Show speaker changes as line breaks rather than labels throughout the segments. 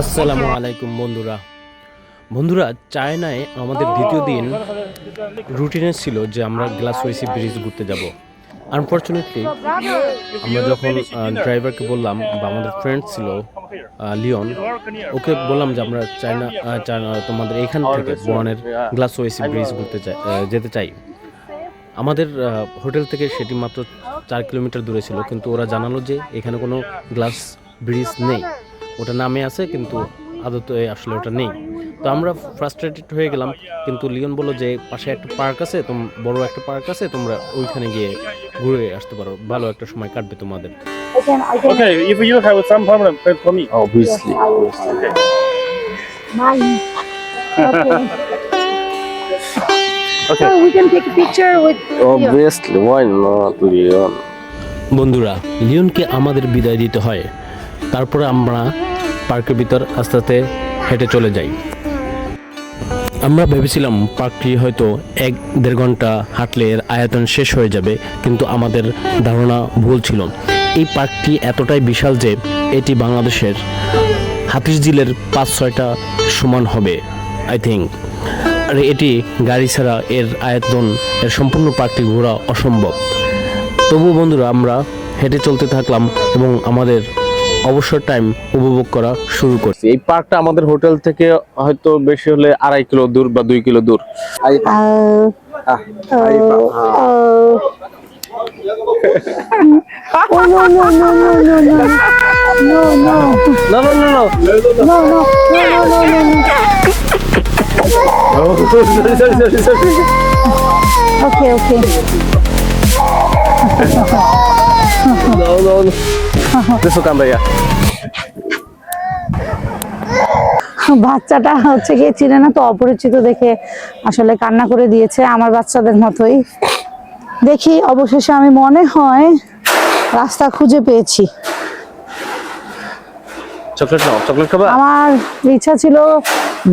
আসসালামু আলাইকুম বন্ধুরা। বন্ধুরা, চায়নায় আমাদের দ্বিতীয় দিন রুটিনে ছিল যে আমরা গ্লাস ওয়েসি ব্রিজ ঘুরতে যাব। আনফর্চুনেটলি আমরা যখন ড্রাইভারকে বললাম বা আমাদের ফ্রেন্ড ছিল লিওন, ওকে বললাম যে আমরা চায়না চায়না তোমাদের এখান থেকে বোয়ানের গ্লাস ওয়েসি ব্রিজ ঘুরতে চাই যেতে চাই। আমাদের হোটেল থেকে সেটি মাত্র চার কিলোমিটার দূরে ছিল, কিন্তু ওরা জানালো যে এখানে কোনো গ্লাস ব্রিজ নেই। ওটা নামে আছে কিন্তু আদতে আসলে ওটা নেই তো আমরা ফ্রাস্ট্রেটেড হয়ে গেলাম কিন্তু লিওন বলল যে পাশে একটা পার্ক আছে তোম বড় একটা পার্ক আছে তোমরা ওইখানে গিয়ে ঘুরে আসতে পারো ভালো একটা সময় কাটবে তোমাদের.
Okay, if you have some problem, pay for me.
Obviously
Mine. Okay.
Okay.
So we can take a picture with you.
Obviously, why not Leon?
বন্ধুরা লিওনকে আমাদের বিদায় দিতে হয় তারপরে আমরা পার্কের ভিতর আস্তে আস্তে হেঁটে চলে যাই। আমরা ভেবেছিলাম পার্কটি হয়তো এক দেড় ঘণ্টা হাঁটলে এর আয়তন শেষ হয়ে যাবে, কিন্তু আমাদের ধারণা ভুল ছিল। এই পার্কটি এতটাই বিশাল যে এটি বাংলাদেশের হাতিরঝিলের পাঁচ ছয়টা সমান হবে আই থিঙ্ক আর এটি গাড়ি ছাড়া এর আয়তন, এর সম্পূর্ণ পার্কটি ঘোরা অসম্ভব। তবু বন্ধুরা, আমরা হেঁটে চলতে থাকলাম এবং আমাদের অবসর টাইম উপভোগ করা শুরু করছি
এই পার্কটা আমাদের হোটেল থেকে হয়তো বেশি হলে আড়াই কিলো দূর বা দুই কিলো দূর।
uh, oh no no no
দুশো কামড়াইয়া
বাচ্চাটা হচ্ছে গিয়ে চিনে না তো অপরিচিত দেখে আসলে কান্না করে দিয়েছে আমার বাচ্চাদের মতোই। দেখি অবশেষে আমি মনে হয় রাস্তা খুঁজে পেয়েছি। আমার ইচ্ছা ছিল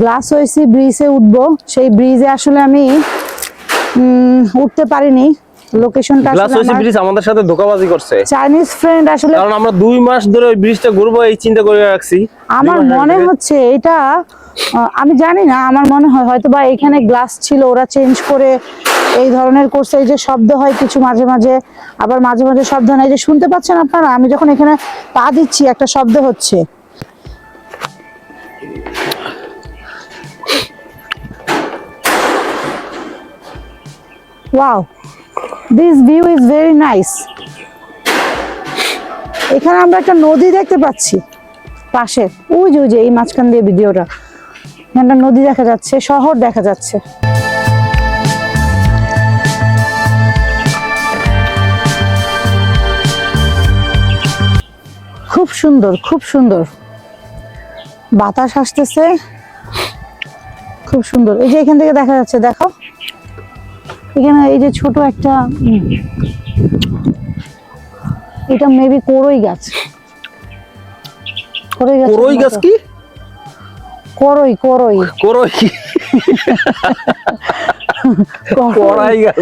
গ্লাস হয়েছি ব্রিজে উঠবো। সেই ব্রিজে আসলে আমি উঠতে পারিনি। লোকেশনটা
গ্লাস
আসলে
হয়েছে
আমার
ব্রিজ আমাদের সাথে ধোকাবাজি করছে।
চাইনিজ ফ্রেন্ড আসলে
কারণ আমরা দুই মাস ধরে ওই ব্রিজটা ঘুরবো এই চিন্তা করে রাখছি।
আমার মনে হচ্ছে এটা আমি জানি না আমার মনে হয় হয়তো বা এখানে গ্লাস ছিল ওরা চেঞ্জ করে এই ধরনের করছে এই যে শব্দ হয় কিছু মাঝে মাঝে আবার মাঝে মাঝে শব্দ হয় না। এই যে শুনতে পাচ্ছেন আপনারা আমি যখন এখানে পা দিচ্ছি একটা শব্দ হচ্ছে। Wow this view is very nice এখানে আমরা একটা নদী দেখতে পাচ্ছি, পাশে। ওই যে ওই যে, এই মাঝখান দিয়ে ভিডিওটা। এখানটা নদী দেখা যাচ্ছে, শহর দেখা যাচ্ছে। খুব সুন্দর খুব সুন্দর। বাতাস আসতেছে। খুব সুন্দর। এই যে এখান থেকে দেখা যাচ্ছে, দেখো। এখানে এই যে ছোট একটা এটা মেবি কোরই গাছ। কোরই গাছ
করই গাছ কি?
করই করই।
করই কোরাই। গাছ।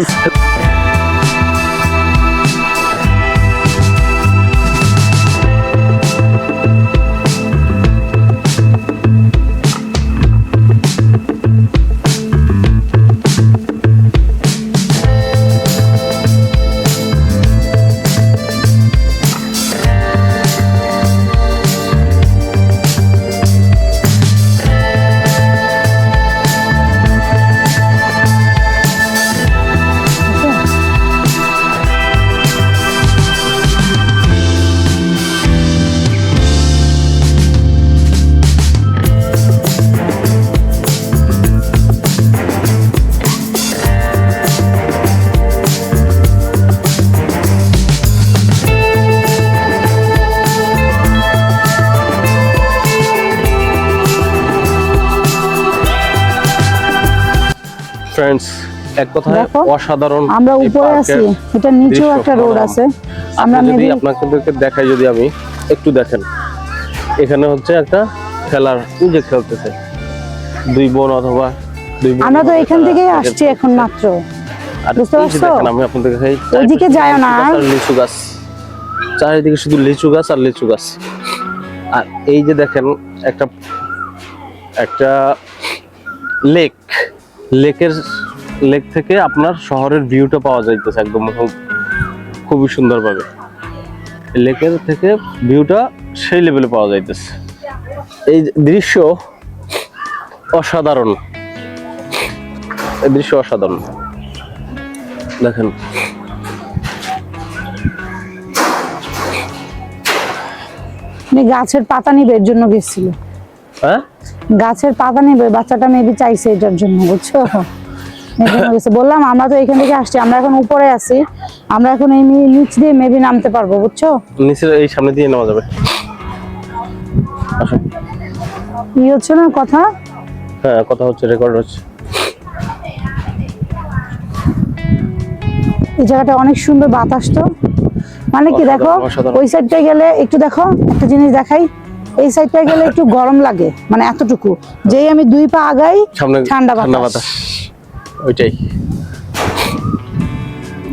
এক কথায় অসাধারণ
আমরা উপরে আছি এটা নিচেও একটা রোড আছে। আমরা
যদি আপনাদেরকে দেখাই যদি আমি একটু দেখেন। এখানে হচ্ছে একটা খেলার যে খেলতেছে। দুই বোন অথবা দুই বোন
আমরা তো এখান থেকেই আসছি এখন মাত্র। বুঝতে পারছ?
আমি আপনাদের দেখাই
ওইদিকে
চারিপাশে
না।
লিচু গাছ আর লিচু গাছ। চারিদিকে শুধু লিচু গাছ আর লিচু গাছ। আর এই যে দেখেন একটা একটা লেক লেকের লেক থেকে আপনার শহরের ভিউটা পাওয়া যাইতেছে একদম খুব- খুবই সুন্দরভাবে। লেকের থেকে ভিউটা সেই লেভেলে পাওয়া যাইতেছে। এই দৃশ্য অসাধারণ। এই দৃশ্য অসাধারণ। দেখেন।
গাছের পাতা নিবে এর জন্য গেছিল।
হ্যাঁ?
গাছের পাতা নিবে বাচ্চাটা মেবি চাইছে এটার জন্য বুঝছ? বললাম আমরা তো এখান থেকে আসছি আমরা এখন উপরে আছি। আমরা এখন এই নিচ দিয়ে মেবি নামতে পারব বুঝছ?
নিচে এই সামনে দিয়ে নেওয়া যাবে।
কি হচ্ছে না কথা?
হ্যাঁ কথা হচ্ছে রেকর্ড হচ্ছে।
এই জায়গাটা অনেক সুন্দর বাতাস তো। মানে কি দেখো। ওই সাইডটায় গেলে একটু দেখো একটা জিনিস দেখাই। এই সাইডটায় গেলে একটু গরম লাগে মানে এতটুকু। যেই আমি দুই পা আগাই ঠান্ডা বাতাস।
ওইটাই।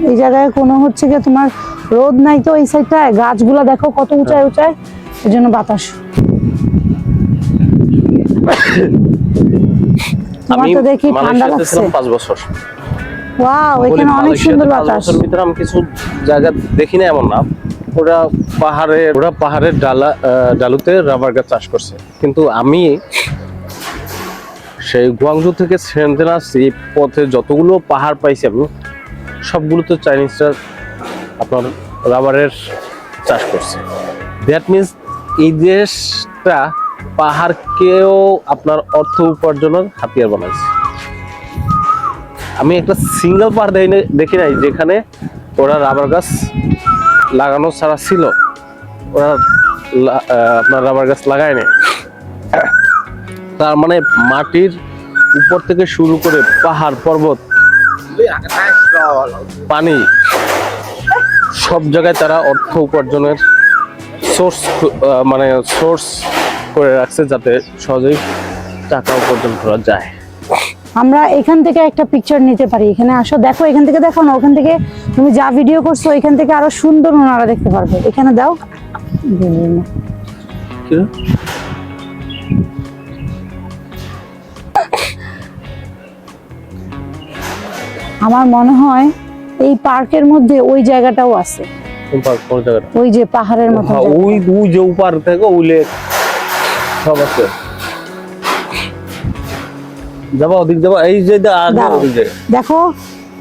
এই জায়গায় কোনো হচ্ছে গিয়ে তোমার রোদ নাই তো এই সাইডটায় গাছগুলা দেখো কত উঁচায় উঁচায়। এই জন্য বাতাস।
আমি
তো দেখি ঠান্ডা লাগছে।
বছর।
ওয়াও এখানে অনেক সুন্দর বাতাস।
বছরের ভিতরে আমি কিছু জায়গা দেখি না এমন না। ওরা পাহাড়ে ওরা পাহাড়ের ডালা ডালুতে রাবার গাছ চাষ করছে। কিন্তু আমি সেই গুয়াংজু থেকে সেন্টেন আসছি পথে যতগুলো পাহাড় পাইছি আমি, সবগুলো তো চাইনিজরা আপনার রাবারের চাষ করছে। দ্যাট মিনস এই দেশটা পাহাড়কেও আপনার অর্থ উপার্জনের হাতিয়ার বানাইছে। আমি একটা সিঙ্গেল পাহাড় দেখি নাই যেখানে ওরা রাবার গাছ লাগানো ছাড়া ছিল। ওরা আপনার রাবার গাছ লাগায় নাই। তার মানে মাটির উপর থেকে শুরু করে পাহাড় পর্বত পানি সব জায়গায় তারা অর্থ উপার্জনের সোর্স মানে সোর্স করে রাখছে যাতে সহজেই টাকা উপার্জন করা যায়।
আমরা এখান থেকে একটা পিকচার নিতে পারি। এখানে আসো দেখো এখান থেকে দেখো না ওখান থেকে তুমি যা ভিডিও করছ এখান থেকে আরও সুন্দর ওনারা দেখতে পারবে। এখানে দাও। আমার মনে হয় এই পার্কের মধ্যে ওই জায়গাটাও আছে। ওই যে পাহাড়ের মতো
হ্যাঁ, ওই ওই যে উপার থেকে ওই লেক সব আছে। যাবা ওদিক যাবা। এই যে আগে
দেখো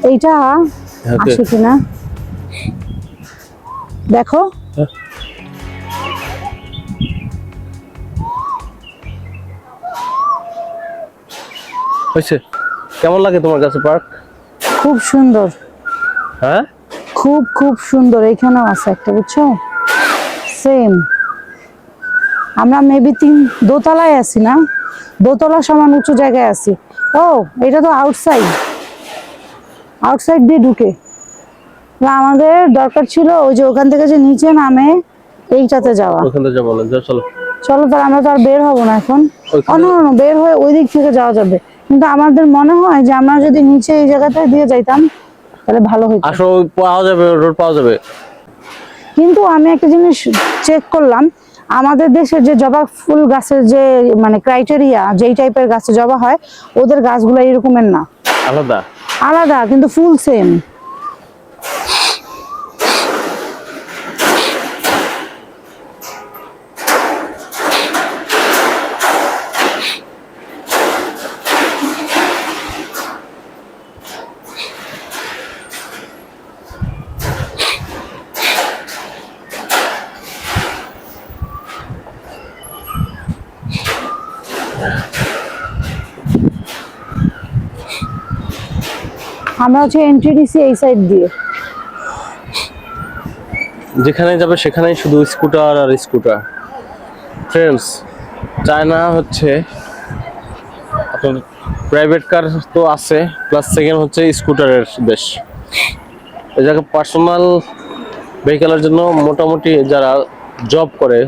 এইটা
হ্যাঁ,
আসে কিনা? দেখো।
হয়েছে। কেমন লাগে তোমার কাছে পার্ক?
খুব সুন্দর।
হ্যাঁ?
খুব খুব সুন্দর। এইখানেও আছে একটা বুঝছ? সেম আমরা মেবি তিন দোতলায় আছি না? দোতলা সমান উঁচু জায়গায় আছি। ও এটা তো আউটসাইড আউটসাইড দিয়ে ঢুকে। আমাদের দরকার ছিল ওই যে ওখান থেকে যে নিচে নামে এইটাতে যাওয়া।
ওখান থেকে যাব চলো।
চলো তাহলে আমরা তো আর বের হব না এখন। অন্য বের হয়ে ওই দিক থেকে যাওয়া যাবে। কিন্তু আমাদের মনে হয় যে আমরা যদি নিচে এই জায়গাটা দিয়ে যাইতাম তাহলে ভালো হতো
আসো পাওয়া যাবে রোড পাওয়া যাবে।
কিন্তু আমি একটা জিনিস চেক করলাম আমাদের দেশের যে জবা ফুল গাছের যে মানে ক্রাইটেরিয়া যেই টাইপের গাছে জবা হয় ওদের গাছগুলো এরকমের না।
আলাদা?
আলাদা কিন্তু ফুল সেম আমরা হচ্ছে এন্ট্রি দিছি এই সাইড দিয়ে।
যেখানে যাবে সেখানেই শুধু স্কুটার আর স্কুটার ফ্রেন্ডস চায়না হচ্ছে আপনার প্রাইভেট কার তো আছে প্লাস সেকেন্ড হচ্ছে স্কুটারের দেশ। এই জায়গায় পার্সোনাল ভেহিকেলের জন্য মোটামুটি যারা জব করে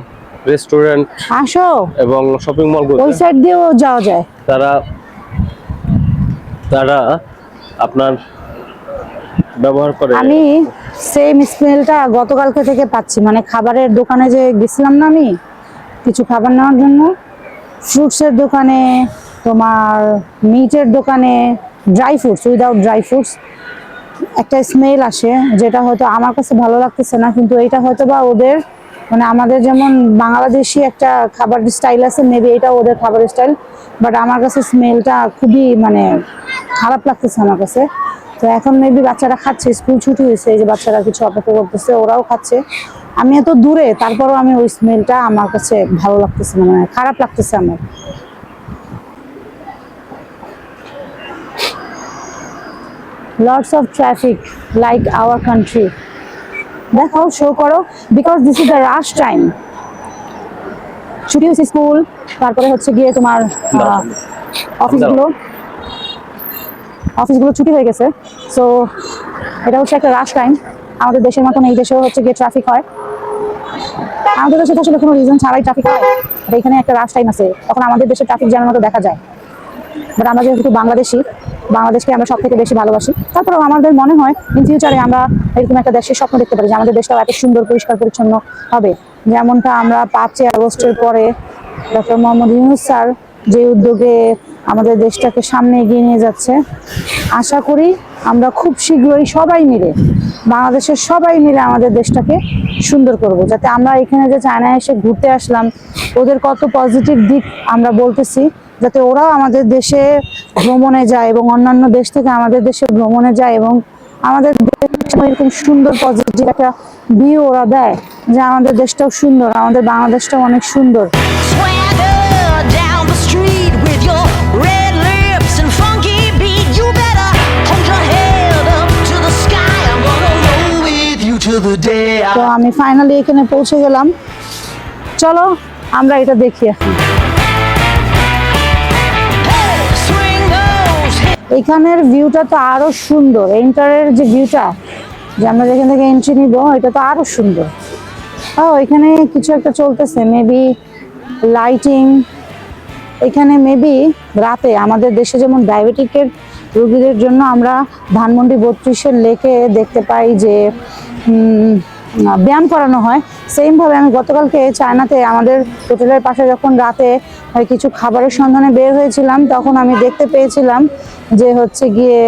রেস্টুরেন্ট
আসো।
এবং শপিং
মল
ওই
সাইড দিয়েও যাওয়া যায়।
তারা তারা আপনার ব্যবহার করে?
আমি সেম স্মেলটা গতকালকে থেকে পাচ্ছি। মানে খাবারের দোকানে যে গেছিলাম না আমি, কিছু খাবার নেওয়ার জন্য ফ্রুটসের দোকানে, তোমার মিটের দোকানে dry fruits without dry fruits একটা স্মেল আসে, যেটা হয়তো আমার কাছে ভালো লাগতেছে না, কিন্তু এটা হয়তো বা ওদের মানে আমাদের যেমন বাংলাদেশি একটা খাবার স্টাইল আছে মেবি এটা ওদের খাবার স্টাইল বাট আমার কাছে স্মেলটা খুবই মানে খারাপ লাগতেছে আমার কাছে। তো এখন মেবি বাচ্চারা খাচ্ছে স্কুল ছুটি হয়েছে এই যে বাচ্চারা কিছু অপেক্ষা করতেছে ওরাও খাচ্ছে। আমি এত দূরে তারপরও আমি ওই স্মেলটা আমার কাছে ভালো লাগতেছে না মানে খারাপ লাগতেছে আমার। Lots of traffic like our country দেখাও শো করো because this is the rush time ছুটি হয়েছে স্কুল তারপরে হচ্ছে গিয়ে তোমার অফিসগুলো অফিসগুলো ছুটি হয়ে গেছে। সো এটা হচ্ছে একটা রাশ টাইম আমাদের দেশের মতন এই দেশেও হচ্ছে গিয়ে ট্রাফিক হয়। আমাদের দেশে তো আসলে কোনো রিজন ছাড়াই ট্রাফিক হয়। আর এখানে একটা রাশ টাইম আছে। তখন আমাদের দেশে ট্রাফিক জ্যামের মতো দেখা যায়। বাট আমরা যেহেতু বাংলাদেশি, বাংলাদেশকে আমরা সব থেকে বেশি ভালোবাসি। তারপরেও আমাদের মনে হয় ইন ফিউচারে আমরা এরকম একটা দেশের স্বপ্ন দেখতে পারি যে আমাদের দেশটাও এত সুন্দর, পরিষ্কার, পরিচ্ছন্ন হবে। যেমনটা আমরা পাঁচই আগস্টের পরে ডক্টর মোহাম্মদ ইউনুস স্যার যে উদ্যোগে আমাদের দেশটাকে সামনে এগিয়ে নিয়ে যাচ্ছে। আশা করি আমরা খুব শীঘ্রই সবাই মিলে, বাংলাদেশের সবাই মিলে আমাদের দেশটাকে সুন্দর করব। যাতে আমরা এখানে যে চায়নায় এসে ঘুরতে আসলাম, ওদের কত পজিটিভ দিক আমরা বলতেছি, যাতে ওরাও আমাদের দেশে ভ্রমণে যায় এবং অন্যান্য দেশ থেকে আমাদের দেশে ভ্রমণে যায় এবং আমাদের এরকম সুন্দর পজিটিভ একটা ভিউ ওরা দেয় যে আমাদের দেশটাও সুন্দর, আমাদের বাংলাদেশটাও অনেক সুন্দর। তো আমি ফাইনালি এখানে পৌঁছে গেলাম। চলো, আমরা এটা দেখি এখন. এখানের ভিউটা তো আরও সুন্দর। এন্টারের যে ভিউটা যে আমরা যেখান থেকে এন্ট্রি নিব, এটা তো আরও সুন্দর। ও, এখানে কিছু একটা চলতেছে মেবি লাইটিং এখানে মেবি রাতে আমাদের দেশে যেমন ডায়াবেটিকের রোগীদের জন্য আমরা ধানমন্ডি বত্রিশের লেকে দেখতে পাই যে ব্যায়াম করানো হয়। সেমভাবে আমি গতকালকে চায়নাতে আমাদের হোটেলের পাশে যখন রাতে কিছু খাবারের সন্ধানে বের হয়েছিলাম, তখন আমি দেখতে পেয়েছিলাম যে হচ্ছে গিয়ে